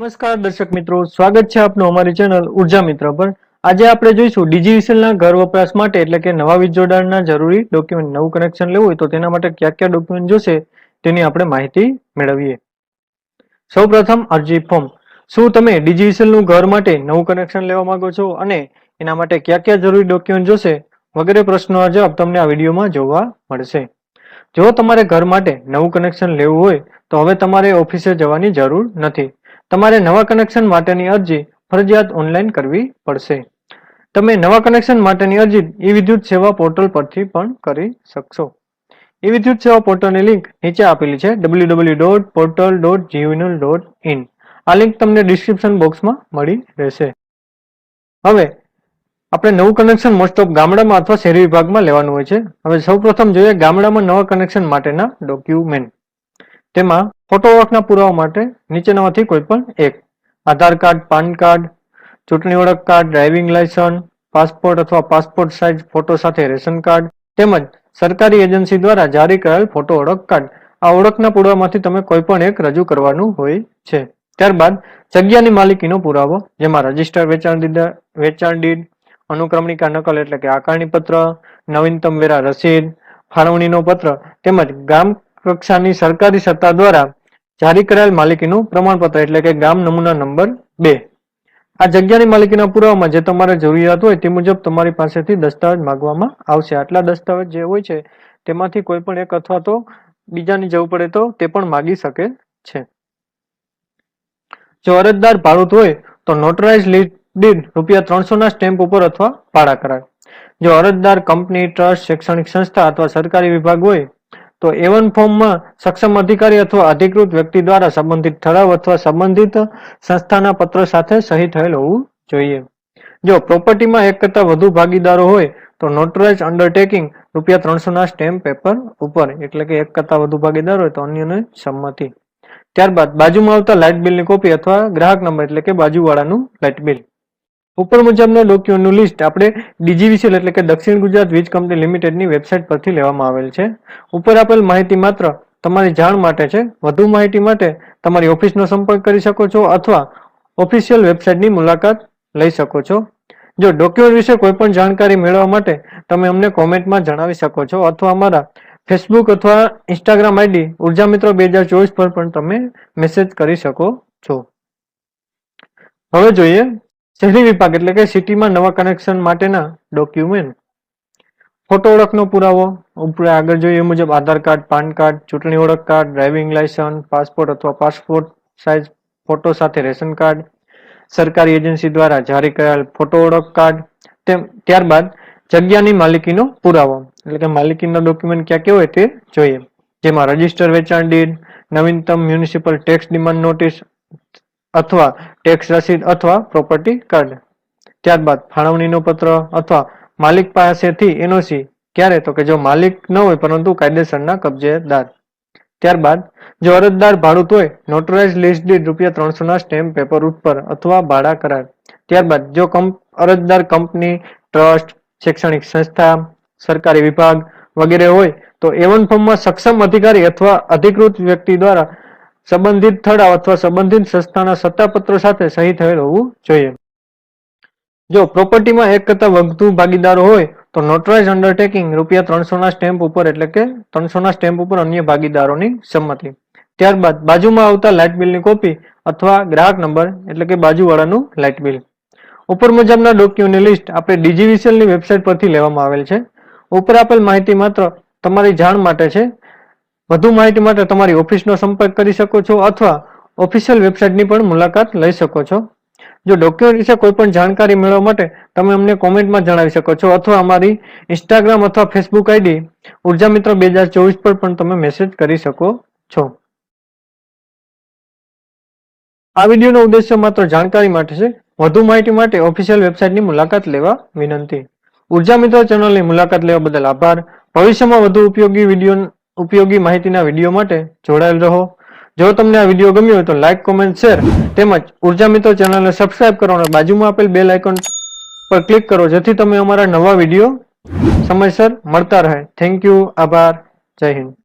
નમસ્કાર દર્શક મિત્રો, સ્વાગત છે આપનું અમારી ચેનલ ઊર્જા મિત્ર પર. આજે આપણે જોઈશું ડીજીવીસીએલના ઘર વપરાશ માટે એટલે કે નવા વીજ જોડાણના જરૂરી ડોક્યુમેન્ટ નવું કનેક્શન લેવું હોય તો તેના માટે કયા કયા ડોક્યુમેન્ટ જોશે તેની આપણે માહિતી મેળવીએ. સૌપ્રથમ અરજી ફોર્મ શું તમે ડીજીવીસીએલનું ઘર માટે નવું કનેક્શન લેવા માંગો છો અને એના માટે કયા કયા જરૂરી ડોક્યુમેન્ટ જોશે વગેરે પ્રશ્નોના જવાબ તમને આ વિડીયોમાં જોવા મળશે. જો તમારે ઘર માટે નવું કનેક્શન લેવું હોય તો હવે તમારે ઓફિસે જવાની જરૂર નથી. તમારે નવા કનેક્શન માટેની અરજી ફરજિયાત ઓનલાઈન કરવી પડશે. તમે નવા કનેક્શન માટેની અરજી ઈ વિદ્યુત સેવા પોર્ટલ પરથી પણ કરી શકશો. ઈ વિદ્યુત સેવા પોર્ટલની લિંક નીચે આપેલી છે W dot portal dot dot in આ લિંક તમને ડિસ્ક્રિપ્શન બોક્સમાં મળી રહેશે. હવે, આપણે નવું કનેક્શન મોસ્ટ ઓફ ગામડામાં અથવા શહેરી વિભાગમાં લેવાનું હોય છે. હવે સૌપ્રથમ જોઈએ ગામડામાં નવા કનેક્શન માટેના ડોક્યુમેન્ટ તેમાં ફોટો ઓળખના પુરાવા માટે નીચેનામાંથી કોઈ પણ એક. આધાર કાર્ડ, પાન કાર્ડ, ચૂંટણી ઓળખ કાર્ડ, ડ્રાઇવિંગ લાયસન્સ, પાસપોર્ટ અથવા પાસપોર્ટ સાઇઝ, ફોટો સાથે રેશન કાર્ડ તેમજ સરકારી એજન્સી દ્વારા જારી કરાયેલ ફોટો ઓળખ કાર્ડ. આ ઓળખના પુરાવામાંથી તમે કોઈ પણ એક રજૂ કરવાનું હોય છે. ત્યારબાદ જગ્યાની માલિકીનો પુરાવો, જેમાં રજિસ્ટર, વેચાણ દીધા, વેચાણ દીડ અનુક્રમણિકા નકલ એટલે કે આકારણી પત્ર નવીનતમ વેરા રસીદ, ફાળવણીનો પત્ર તેમજ ગામ કક્ષાની સરકારી સત્તા દ્વારા જારી કરાયેલ માલિકીનું પ્રમાણપત્ર એટલે કે ગામ નમૂના નંબર બે. આ જગ્યાની માલિકીના પુરાવામાં જે તમારે જરૂરિયાત હોય તે મુજબ તમારી પાસેથી દસ્તાવેજ માંગવામાં આવશે. આટલા દસ્તાવેજ જે હોય છે, તેમાંથી કોઈ પણ એક અથવા તો બીજાની જવું પડે તો તે પણ માગી શકે છે. જો અરજદાર ભાડૂત હોય તો નોટરાઇઝ લીડ દીડ રૂપિયા ત્રણસો ના સ્ટેમ્પ ઉપર અથવા ભાડા કરાર જો અરજદાર કંપની, ટ્રસ્ટ, શૈક્ષણિક સંસ્થા અથવા સરકારી વિભાગ હોય તો એવન ફોર્મમાં સક્ષમ અધિકારી અથવા અધિકૃત વ્યક્તિ દ્વારા સંબંધિત ઠરાવ અથવા સંબંધિત સંસ્થાના પત્ર સાથે સહી થયેલ હોવું જોઈએ. જો પ્રોપર્ટીમાં એક કરતા વધુ ભાગીદારો હોય, તો નોટરાઇઝ અંડરટેકિંગ રૂપિયા ત્રણસો ના સ્ટેમ્પ પેપર ઉપર, એટલે કે એક કરતા વધુ ભાગીદાર હોય તો અન્યને સંમતિ. ત્યારબાદ બાજુમાં આવતા લાઇટ બિલની કોપી અથવા ગ્રાહક નંબર, એટલે કે બાજુવાળાનું લાઇટ બિલ. ઉપર મુજબના ડોક્યુમેન્ટનું લિસ્ટ આપણે ડીજીવીસીએલ એટલે કે દક્ષિણ ગુજરાત વીજ કંપની લિમિટેડની વેબસાઇટ પરથી લેવામાં આવેલ છે. ઉપર આપેલ માહિતી માત્ર તમારી જાણ માટે છે. વધુ માહિતી માટે તમારી ઓફિસનો સંપર્ક કરી શકો છો અથવા ઓફિશિયલ વેબસાઇટની મુલાકાત લઈ શકો છો. જો ડોક્યુમેન્ટ વિશે કોઈ પણ જાણકારી મેળવવા માટે તમે અમને કોમેન્ટમાં જણાવી શકો છો અથવા અમારા ફેસબુક અથવા ઇન્સ્ટાગ્રામ આઈડી ઊર્જા મિત્ર બે હજાર ચોવીસ પર પણ તમે મેસેજ કરી શકો છો. હવે જોઈએ શહેરી વિભાગ એટલે કે સિટીમાં નવા કનેક્શન માટેના ડોક્યુમેન્ટ ફોટો ઓળખનો પુરાવો, ઉપર આગળ જોઈએ મુજબ આધાર કાર્ડ, પાન કાર્ડ, ચૂંટણી ઓળખ કાર્ડ, ડ્રાઇવિંગ લાયસન્સ પાસપોર્ટ અથવા પાસપોર્ટ સાઇઝ ફોટો સાથે રેશન કાર્ડ, સરકારી એજન્સી દ્વારા જારી કરાયેલ ફોટો ઓળખ કાર્ડ, તેમ ત્યારબાદ જગ્યાની માલિકીનો પુરાવો. એટલે કે માલિકીનો ડોક્યુમેન્ટ ક્યાં કેવું હોય તે જોઈએ. જેમાં રજિસ્ટર વેચાણ ડીડ નવીનતમ મ્યુનિસિપલ ટેક્સ ડિમાન્ડ નોટિસ અથવા ટેક્સ રસીદ અથવા પ્રોપર્ટી કાર્ડ ત્યારબાદ ફાળવણીનો પત્ર અથવા માલિક પાસેથી એનઓસી ક્યારે? તો કે જો માલિક ન હોય, પરંતુ કાયદેસરના કબજેદાર. ત્યારબાદ જો અરજદાર ભાડૂત હોય નોટરાઇઝ લિસ્ટ દીઠ રૂપિયા ત્રણસો ના સ્ટેમ્પ પેપર ઉપર અથવા ભાડા કરાર. ત્યારબાદ જો અરજદાર કંપની ટ્રસ્ટ શૈક્ષણિક સંસ્થા, સરકારી વિભાગ વગેરે હોય, તો એવન ફોર્મમાં સક્ષમ અધિકારી અથવા અધિકૃત વ્યક્તિ દ્વારા સંબંધિત થડ અથવા સંબંધિત સંસ્થાના સત્તાપત્ર સાથે સહી થયેલ હોવું જોઈએ. જો પ્રોપર્ટીમાં એક કરતા વધુ ભાગીદારો હોય, તો નોટરાઇઝ અંડરટેકિંગ રૂપિયા ત્રણસો ના સ્ટેમ્પ ઉપર એટલે કે ત્રણસો ના સ્ટેમ્પ ઉપર અન્ય ભાગીદારોની સંમતિ. ત્યારબાદ બાજુમાં આવતા લાઇટ બિલની કોપી અથવા ગ્રાહક નંબર એટલે કે બાજુવાળાનું લાઇટ બિલ. ઉપર મુજબના ડોક્યુમેન્ટની લિસ્ટ આપણે ડીજીવીસીએલની વેબસાઇટ પરથી લેવામાં આવેલ છે. ઉપર આપેલ માહિતી માત્ર તમારી જાણ માટે છે. વધુ માહિતી માટે તમારી ઓફિસનો સંપર્ક કરી શકો છો અથવા ઓફિશિયલ વેબસાઇટની પણ મુલાકાત લઈ શકો છો. જો ડોક્યુમેન્ટ વિશે કોઈ પણ જાણકારી મેળવવા માટે તમે અમને કોમેન્ટમાં જણાવી શકો છો અથવા અમારી ઇન્સ્ટાગ્રામ અથવા ફેસબુક આઈડી ઊર્જા મિત્ર બે હજાર ચોવીસ પર પણ તમે મેસેજ કરી શકો છો. આ વિડીયોનો ઉદ્દેશ્ય માત્ર જાણકારી માટે છે. વધુ માહિતી માટે ઓફિશિયલ વેબસાઇટની મુલાકાત લેવા વિનંતી. ઊર્જા મિત્ર ચેનલની મુલાકાત લેવા બદલ આભાર. ભવિષ્યમાં વધુ ઉપયોગી વીડિયો ઉપયોગી માહિતીના વીડિયો માટે જોડાયેલ રહો. જો તમને આ વીડિયો ગમ્યો હોય તો લાઇક કોમેન્ટ શેર તેમજ ઊર્જા મિત્રો ચેનલને સબસ્ક્રાઇબ કરો બાજુમાં આપેલ બેલ આઇકોન પર ક્લિક કરો, જેથી તમે અમારા નવા વીડિયો સમયસર મળતા રહે. થેન્ક યુ આભાર. જય હિન્દ.